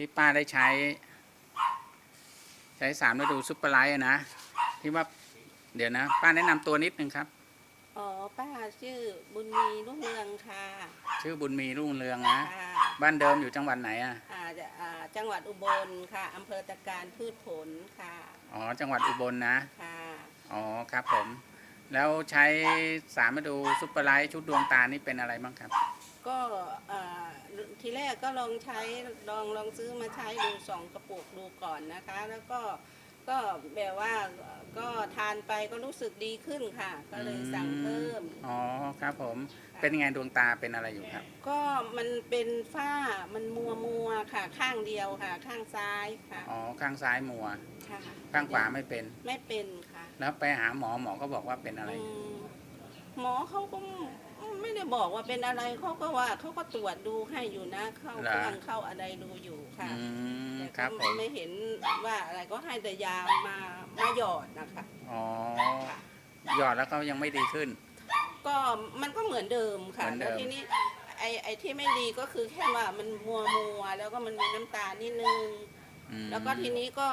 ที่ป้าได้ใช้ ใช้สามฤดูซุปเปอร์ไลท์อะนะที่ว่าเดี๋ยวนะ ป้าแนะนำตัวนิดนึงครับ อ๋อป้าชื่อบุญมีรุ่งเรืองค่ะชื่อบุญมีรุ่งเรืองนะค่ะบ้านเดิมอยู่จังหวัดไหนอะอ่าจะอ่าจังหวัดอุบลค่ะอำเภอตะการพืชผลค่ะอ๋อจังหวัดอุบลนะค่ะอ๋อครับผม แล้วใช้สามฤดูซุปเปอร์ไลท์ชุดดวงตานี่เป็นอะไรบ้างครับ ก็อ่า ทีแรกก็ลองใช้ลองลองซื้อมาใช้ดูสองกระปุกดูก่อนนะคะ แล้วก็ก็แบบว่าก็ทานไปก็รู้สึกดีขึ้นค่ะ ก็เลยสั่งเพิ่ม อ๋อครับผมเป็นยังไงดวงตาเป็นอะไรอยู่ครับ ก็มันเป็นฝ้ามันมัวมัวๆค่ะ ข้างเดียวค่ะ ข้างซ้ายค่ะอ๋อข้างซ้ายมัวค่ะข้างขวาไม่เป็นไม่เป็นค่ะ แล้วไปหาหมอหมอก็บอกว่าเป็นอะไรอืม หมอเขาก็ไม่ได้บอกว่าเป็นอะไรเขาก็ว่าเขาก็ตรวจดูให้อยู่นะ เข้าเหรเคอรื่องเข้าอะไรดูอยู่ค่ะอืมแต่ครับก็ผมไม่เห็นว่าอะไรก็ให้แต่ยามามาหยอดนะคะ อ๋อค่ะหยอดแล้วเขายังไม่ดีขึ้น ก็มันก็เหมือนเดิมค่ะเหมือนเดิแล้วม ทีนี้ไอ้ไอ้ที่ไม่ดีก็คือแค่ว่ามันมัวมัวๆแล้วก็มันมีน้ำตาลนิดนึง อืมแล้วก็ทีนี้ก็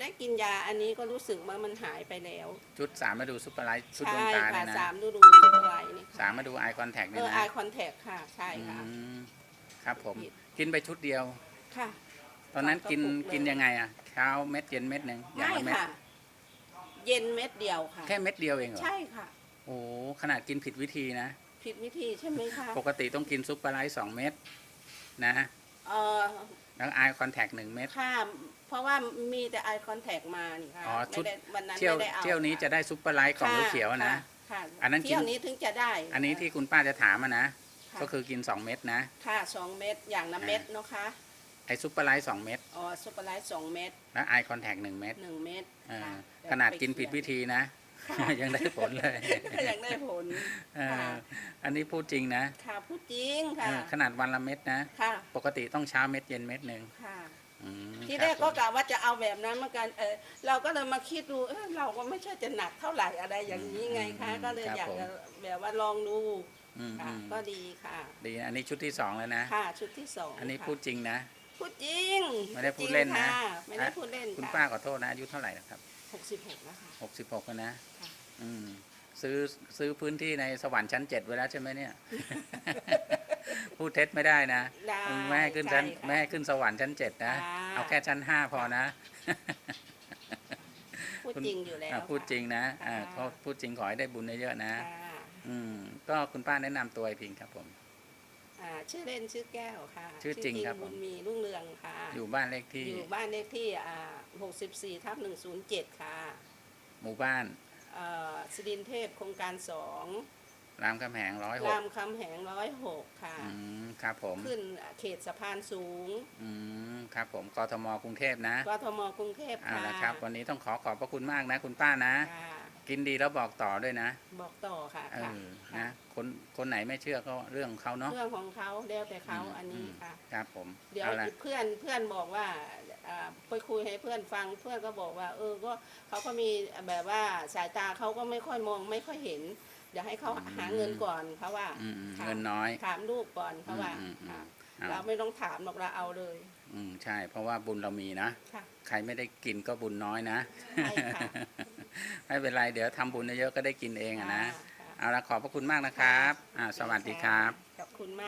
ได้กินยาอันนี้ก็รู้สึกว่ามันหายไปแล้วชุดสามมาดูซุปเปอร์ไลท์ชุดดวใช่งตาค่ะเนี่ยนะสามฤดูสุดไรนี่สามค่ะมาดูไอคอนแทคเอเนี่ยอนะไอคอนแทคค่ะ ใช่ค่ะอืมครับผมผิดกินไปชุดเดียว ค่ะ ตอนนั้นกินสองกระปุกเลย กินยังไงอะเช้าเม็ดเย็นเม็ดหนึ่งอย่างไม่ละเม็ดค่ะ เย็นเม็ดเดียวค่ะ แค่เม็ดเดียวเองเหรอใช่ค่ะ โอ้ขนาดกินผิดวิธีนะ ผิดวิธีใช่ไหมคะ ปกติต้องกินซุปเปอร์ไลท์สองเม็ดนะ เออแล้วไอคอนแทคหนึ่งเม็ด ค่ะ เพราะว่ามีแต่ไอคอนแทคมานี่ค่ะอ๋อชุด ไม่ได้วันนั้นเที่ยวไม่ได้เอาเที่ยวนี้จะได้ซุปเปอร์ไลท์กล่องค่ะเขียวๆนะ ค่ะอันนั้นกิน เที่ยวนี้ถึงจะได้อันนี้ที่คุณป้าจะถามอะนะะก็คือกินสองเม็ดนะ ค่ะสองเม็ดอย่างละเม็ดเนาะคะไอซุปเปอร์ไลท์สองเม็ดอ๋อซุปเปอร์ไลท์สองเม็ดแล้วไอคอนแทคหนึ่งเม็ดหนึ่งเม็ดเออค่ะขนาดกินผิดวิธีนะ ค่ะยังได้ผลเลยก็ยังได้ผลเออค่ะอันนี้พูดจริงนะค่ะพูดจริงเอค่ะอขนาดวันละเม็ดนะ ค่ะ ปกติต้องเช้าเม็ดเย็นเม็ดหนึ่งค่ะ อืมทีคแรบกก็ผมกะว่าจะเอาแบบนั้นเหมือนกันเออเราก็เลยมาคิดดูเออเราก็ไม่ใช่จะหนักเท่าไหร่อะไรอย่างนี้ไงคะก็เลยอยากจะแบบว่าลองดูอืมค่ะอืมก็ดีค่ะ ดีนะอันนี้ชุดที่สองแล้วนะ ค่ะชุดที่สองอันนี้ค่ะพูดจริงนะ พูดจริงไม่ได้พูดเล่นนะ จริงค่ไม่ได้พูดเล่นคุณค่ะป้าขอโทษนะอายุเท่าไหร่นะครับหกสิบหกแล้วค่ะหกสิบหกนะค่ะอืม ซื้อซื้อพื้นที่ในสวรรค์ชั้นเจ็ดไว้แล้วใช่ไหมเนี่ย พูดเท็จไม่ได้นะได้ไม่ให้ขึ้นชั้นใช่ค่ะ ไม่ให้ขึ้นสวรรค์ชั้นเจ็ดนะค่ะเอาแค่ชั้นห้าพอนะ พูดจริงอยู่แล้วอะพูดจริงนะอ่าค่ะเขาพูดจริงขอให้ได้บุญเยอะๆนะ ค่ะอืม ก็คุณป้าแนะนำตัวอีกทีครับผม อ่าชื่อเล่นชื่อแก้วค่ะชื่อจริงครับผมบุญมีรุ่งเรืองค่ะ อยู่บ้านเลขที่อยู่บ้านเลขที่อ่า64ทับ107 ค่ะ หมู่บ้าน เอ่อสิรินเทพโครงการสองรามคำแหงร้อยหกรามคำแหงร้อยหกค่ะ อืมครับผมขึ้นเขตสะพานสูงอืมครับผมกทมกรุงเทพนะกทมกรุงเทพเอาค่ะละครับ วันนี้ต้องขอขอบพระคุณมากนะ คุณป้านะ ค่ะ กินดีแล้วบอกต่อด้วยนะ บอกต่อค่ะเอค่ะอค่ะนะคนคนไหนไม่เชื่อก็เรื่องของเขาเนาะเรื่องของเขาแล้วแต่เขาอืมอันนี้อืมค่ะครับผมเดี๋ยวเอาละเพื่อนเพื่อนบอกว่าอ่าไปคุยให้เพื่อนฟังเพื่อนก็บอกว่า เออก็เขาก็มีแบบว่าสายตาเขาก็ไม่ค่อยมองไม่ค่อยเห็นเดี๋ยวให้เขาหาเงินก่อนเขาว่าอืมอืมค่ะเงินน้อย ถามลูกก่อนเขาว่าอืมอืมค่ะเอาเราไม่ต้องถามหรอกเราเอาเลยอืมใช่ เพราะว่าบุญเรามีนะ ค่ะ ใครไม่ได้กินก็บุญน้อยนะ ใช่ค่ะ ไม่เป็นไรเดี๋ยวทำบุญเยอะๆก็ได้กินเองอะนะค่ะเอาละขอบพระคุณมากนะครับอ่าสวัสดีครับ ขอบคุณมาก